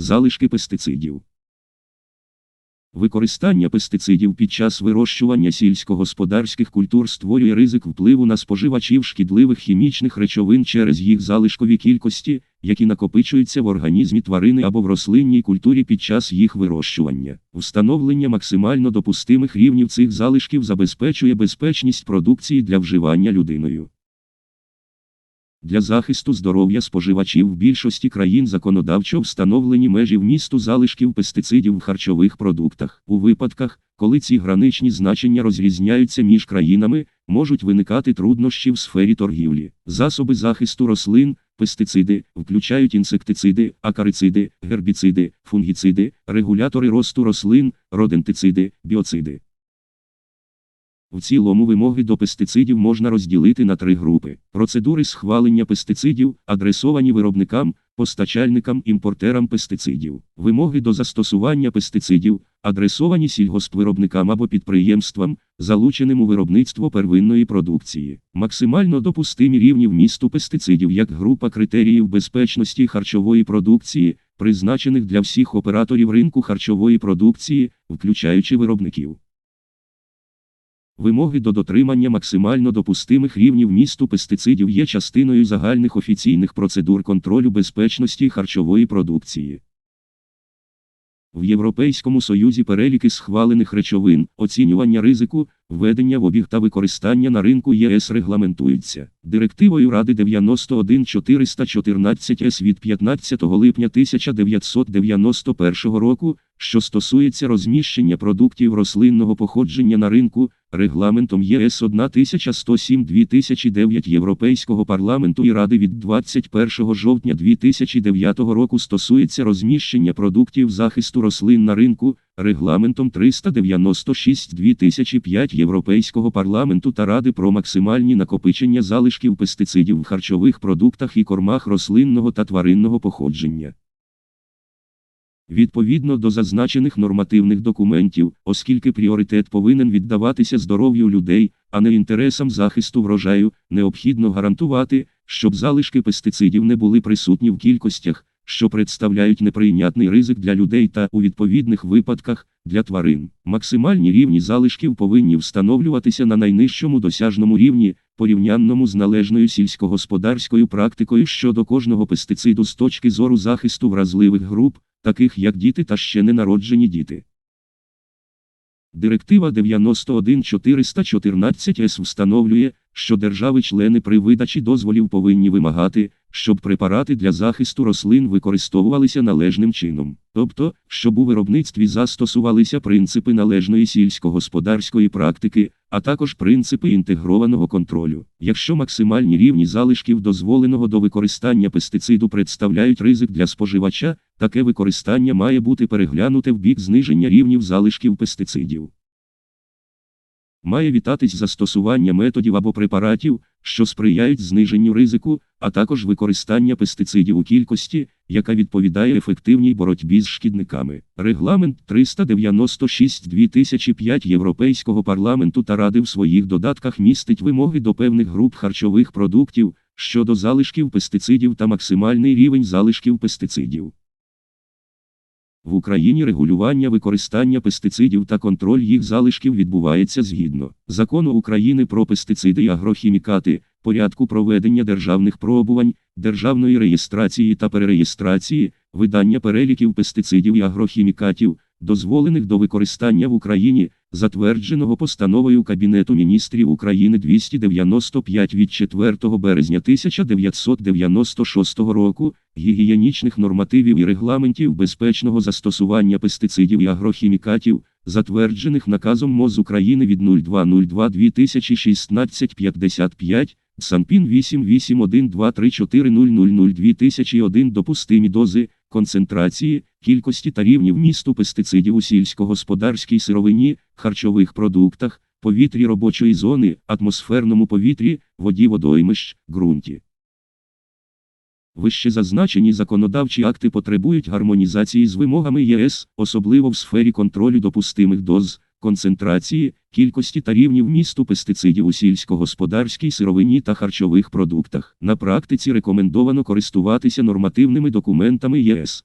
Залишки пестицидів. Використання пестицидів під час вирощування сільськогосподарських культур створює ризик впливу на споживачів шкідливих хімічних речовин через їх залишкові кількості, які накопичуються в організмі тварини або в рослинній культурі під час їх вирощування. Встановлення максимально допустимих рівнів цих залишків забезпечує безпечність продукції для вживання людиною. Для захисту здоров'я споживачів в більшості країн законодавчо встановлені межі вмісту залишків пестицидів в харчових продуктах. У випадках, коли ці граничні значення розрізняються між країнами, можуть виникати труднощі в сфері торгівлі. Засоби захисту рослин, пестициди, включають інсектициди, акарициди, гербіциди, фунгіциди, регулятори росту рослин, родентициди, біоциди. В цілому вимоги до пестицидів можна розділити на три групи: процедури схвалення пестицидів, адресовані виробникам, постачальникам, імпортерам пестицидів, вимоги до застосування пестицидів, адресовані сільгоспвиробникам або підприємствам, залученим у виробництво первинної продукції, максимально допустимі рівні вмісту пестицидів як група критеріїв безпечності харчової продукції, призначених для всіх операторів ринку харчової продукції, включаючи виробників. Вимоги до дотримання максимально допустимих рівнів місту пестицидів є частиною загальних офіційних процедур контролю безпечності харчової продукції. В Європейському Союзі переліки схвалених речовин, оцінювання ризику, введення в обіг та використання на ринку ЄС регламентуються директивою Ради 91414 С від 15 липня 1991 року, що стосується розміщення продуктів рослинного походження на ринку, регламентом ЄС 1107-2009 Європейського парламенту і Ради від 21 жовтня 2009 року стосується розміщення продуктів захисту рослин на ринку, регламентом 396-2005 Європейського парламенту та Ради про максимальні накопичення залишків пестицидів в харчових продуктах і кормах рослинного та тваринного походження. Відповідно до зазначених нормативних документів, оскільки пріоритет повинен віддаватися здоров'ю людей, а не інтересам захисту врожаю, необхідно гарантувати, щоб залишки пестицидів не були присутні в кількостях, що представляють неприйнятний ризик для людей та, у відповідних випадках, для тварин. Максимальні рівні залишків повинні встановлюватися на найнижчому досяжному рівні, порівнянному з належною сільськогосподарською практикою щодо кожного пестициду з точки зору захисту вразливих груп, таких як діти та ще ненароджені діти. Директива 91414 С встановлює, що держави-члени при видачі дозволів повинні вимагати, щоб препарати для захисту рослин використовувалися належним чином, тобто, щоб у виробництві застосувалися принципи належної сільськогосподарської практики, а також принципи інтегрованого контролю. Якщо максимальні рівні залишків дозволеного до використання пестициду представляють ризик для споживача, таке використання має бути переглянуте в бік зниження рівнів залишків пестицидів. Має вітатись застосування методів або препаратів, що сприяють зниженню ризику, а також використання пестицидів у кількості, яка відповідає ефективній боротьбі з шкідниками. Регламент 396-2005 Європейського парламенту та Ради в своїх додатках містить вимоги до певних груп харчових продуктів щодо залишків пестицидів та максимальний рівень залишків пестицидів. В Україні регулювання використання пестицидів та контроль їх залишків відбувається згідно закону України про пестициди і агрохімікати, порядку проведення державних пробувань, державної реєстрації та перереєстрації, видання переліків пестицидів і агрохімікатів, дозволених до використання в Україні, затвердженого постановою Кабінету міністрів України 295 від 4 березня 1996 року, гігієнічних нормативів і регламентів безпечного застосування пестицидів і агрохімікатів, затверджених наказом МОЗ України від 0202 2016 55, Санпін 88123400002001 допустимі дози, концентрації, кількості та рівні вмісту пестицидів у сільськогосподарській сировині, харчових продуктах, повітрі робочої зони, атмосферному повітрі, воді водоймищ, ґрунті. Вище зазначені законодавчі акти потребують гармонізації з вимогами ЄС, особливо в сфері контролю допустимих доз, концентрації, кількості та рівні вмісту пестицидів у сільськогосподарській сировині та харчових продуктах. На практиці рекомендовано користуватися нормативними документами ЄС.